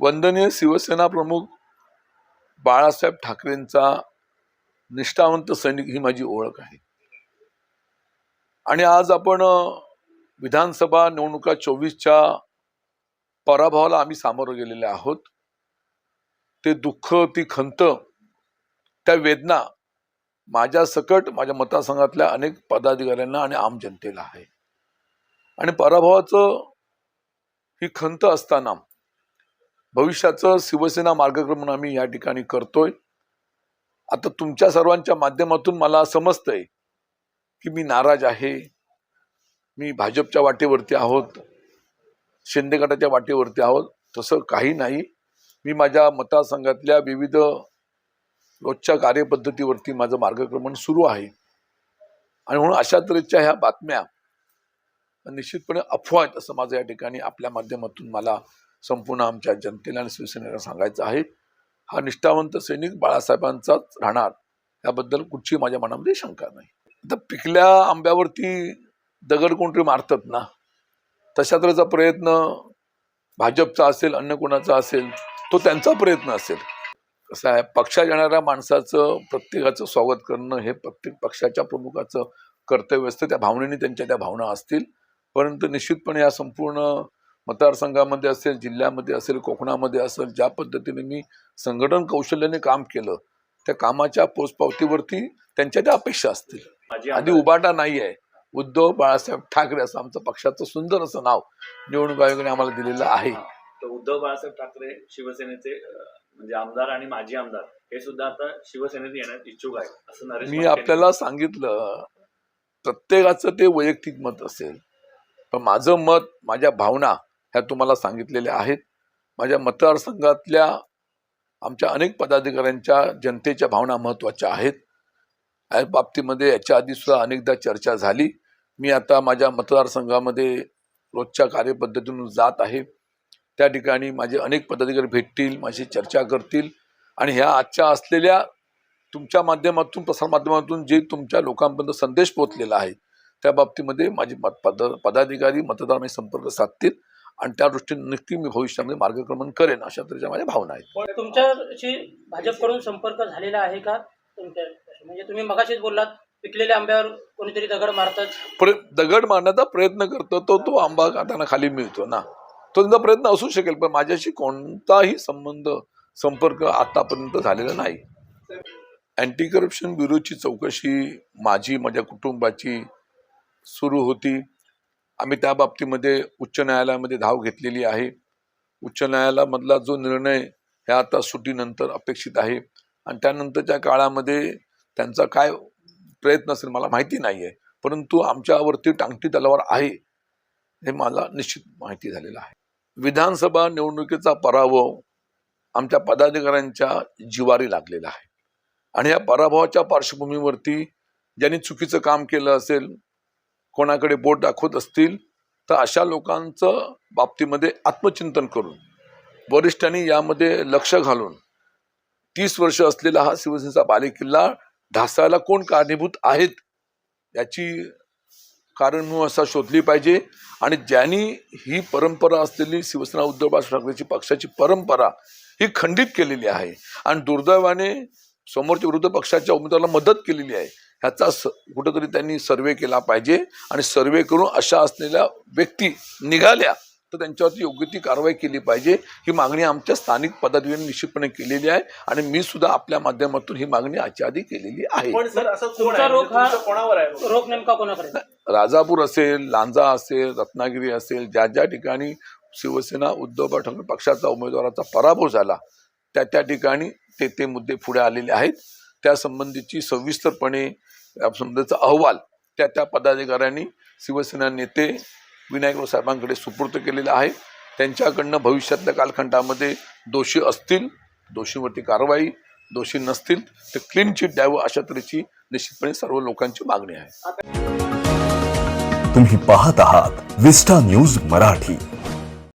वंदनीय शिवसेना प्रमुख बाळासाहेब ठाकरेंचा निष्ठावंत सैनिक ही माझी ओळख आहे. आणि आज आपण विधानसभा निवडणुका चोवीसच्या पराभवाला आम्ही सामोरं गेलेले आहोत. ते दुःख ती खंत त्या वेदना माझ्या सकट माझ्या मतदारसंघातल्या अनेक पदाधिकाऱ्यांना आणि आम जनतेला आहे. आणि पराभवाचं ही खंत असताना भविष्याचं शिवसेना मार्गक्रमण आम्ही या ठिकाणी करतोय. आता तुमच्या सर्वांच्या माध्यमातून मला समजतंय की मी नाराज आहे. मी भाजपच्या वाटेवरती आहोत. शिंदे गटाच्या वाटेवरती आहोत. तसं काही नाही. मी माझ्या मतदारसंघातल्या विविध रोजच्या कार्यपद्धतीवरती माझं मार्गक्रमण सुरू आहे. आणि म्हणून अशा तऱ्हेच्या ह्या बातम्या निश्चितपणे अफवा आहेत असं माझं या ठिकाणी आपल्या माध्यमातून मला संपूर्ण आमच्या जनतेला आणि शिवसेनेला सांगायचं आहे. हा निष्ठावंत सैनिक बाळासाहेबांचाच राहणार याबद्दल कुठची माझ्या मनामध्ये शंका नाही. आता पिकल्या आंब्यावरती दगड कोणतरी मारतात ना तशा तऱ्हेचा प्रयत्न भाजपचा असेल अन्य कोणाचा असेल तो त्यांचा प्रयत्न असेल. कसं आहे पक्षात येणाऱ्या माणसाचं प्रत्येकाचं स्वागत करणं हे प्रत्येक पक्षाच्या प्रमुखाचं कर्तव्य असतं. त्या भावनेने त्यांच्या त्या भावना असतील. परंतु निश्चितपणे या संपूर्ण मतदारसंघामध्ये असेल जिल्ह्यामध्ये असेल कोकणामध्ये असेल ज्या पद्धतीने मी संघटन कौशल्याने काम केलं त्या कामाच्या पोचपावतीवरती त्यांच्या त्या अपेक्षा असतील. आधी उबाटा नाही आहे. उद्धव बाळासाहेब ठाकरे असं आमचं पक्षाचं सुंदर असं नाव निवडणूक आयोगाने आम्हाला दिलेलं आहे. तर उद्धव बाळासाहेब ठाकरे शिवसेनेचे म्हणजे आमदार आणि माजी आमदार हे सुद्धा आता शिवसेनेत येण्यास इच्छुक आहे असं मी आपल्याला सांगितलं प्रत्येकाचं ते वैयक्तिक मत असेल. पण माझं मत माझ्या भावना ह्या तुम्हाला सांगितलेल्या आहेत. माझ्या मतदारसंघातल्या आमच्या अनेक पदाधिकाऱ्यांच्या जनतेच्या भावना महत्त्वाच्या आहेत. या बाबतीमध्ये याच्या आधी सुद्धा अनेकदा चर्चा झाली. मी आता माझ्या मतदारसंघामध्ये रोजच्या कार्यपद्धतीतून जात आहे. त्या ठिकाणी माझे अनेक पदाधिकारी भेटतील माझी चर्चा करतील आणि ह्या आजच्या असलेल्या तुमच्या माध्यमातून प्रसारमाध्यमातून जे तुमच्या लोकांपर्यंत संदेश पोहोचलेला आहे त्या बाबतीमध्ये माझे मत पद पदाधिकारी मतदार संपर्क साधतील. आणि त्या दृष्टीने नक्की मी भविष्यामध्ये मार्गक्रमण करेन अशा तऱ्हेच्या माझ्या भावना आहेत. पण तुमच्याशी भाजपकडून संपर्क झालेला आहे का तुमच्या म्हणजे तुम्ही मगाशीच बोललात पिकलेल्या आंब्यावर कोणीतरी दगड मारतात. प्र दगड मारण्याचा प्रयत्न करतो तो तो आंबा खाताना खाली मिळतो ना. तो त्यांचा प्रयत्न असू शकेल पण माझ्याशी कोणताही संबंध संपर्क आतापर्यंत झालेला नाही. अँटी करप्शन ब्युरोची चौकशी माझी माझ्या कुटुंबाची सुरू होती. आम्ही त्या बाबतीमध्ये उच्च न्यायालयामध्ये धाव घेतलेली आहे. उच्च न्यायालयामधला जो निर्णय हे आता सुटीनंतर अपेक्षित आहे आणि त्यानंतरच्या काळामध्ये त्यांचा काय प्रयत्न असेल मला माहिती नाही आहे परंतु आमच्यावरती टांगती तलवार आहे हे मला निश्चित माहिती झालेलं आहे. विधानसभा निवडणुकीचा पराभव आमच्या पदाधिकाऱ्यांच्या जिवारी लागलेला आहे. आणि या पराभवाच्या पार्श्वभूमीवरती ज्यांनी चुकीचं काम केलं असेल कोणाकडे बोट दाखवत असतील तर अशा लोकांचं बाबतीमध्ये आत्मचिंतन करून वरिष्ठांनी यामध्ये लक्ष घालून तीस वर्ष असलेला हा शिवसेनेचा बालेकिल्ला ढासायला कोण कारणीभूत आहेत याची कारण असा शोधली पाहिजे. आणि ज्यांनी ही परंपरा असलेली शिवसेना उद्धव बाळासाहेब ठाकरेची पक्षाची परंपरा ही खंडित केलेली आहे आणि दुर्दैवाने समोरच्या विरोधी पक्षाच्या उमेदवाराला मदत केलेली आहे ह्याचा स कुठंतरी त्यांनी सर्वे केला पाहिजे आणि सर्वे करून अशा असलेल्या व्यक्ती निघाल्या तर त्यांच्यावरती योग्य ती कारवाई केली पाहिजे. ही मागणी आमच्या स्थानिक पदाधिकाऱ्यांनी निश्चितपणे केलेली आहे आणि मी सुद्धा आपल्या माध्यमातून ही मागणी आजच्या आधी केलेली आहे. रोग नेमका कोणाकडे? राजापूर असेल लांजा असेल रत्नागिरी असेल ज्या ज्या ठिकाणी शिवसेना उद्धव ठाकरे पक्षाचा उमेदवाराचा पराभव झाला त्या त्या ठिकाणी ते ते मुद्दे पुढे आलेले आहेत. त्यासंबंधीची सविस्तरपणे या संबंधीचा अहवाल त्या त्या पदाधिकाऱ्यांनी शिवसेना नेते विनायकराव साहेबांकडे सुपूर्त केलेला आहे. त्यांच्याकडनं भविष्यातल्या कालखंडामध्ये दोषी असतील दोषींवरती कारवाई दोषी नसतील तर क्लीन चिट द्यावं अशा तऱ्हेची निश्चितपणे सर्व लोकांची मागणी आहे. तुम्ही पाहत आहात विस्टा न्यूज मराठी.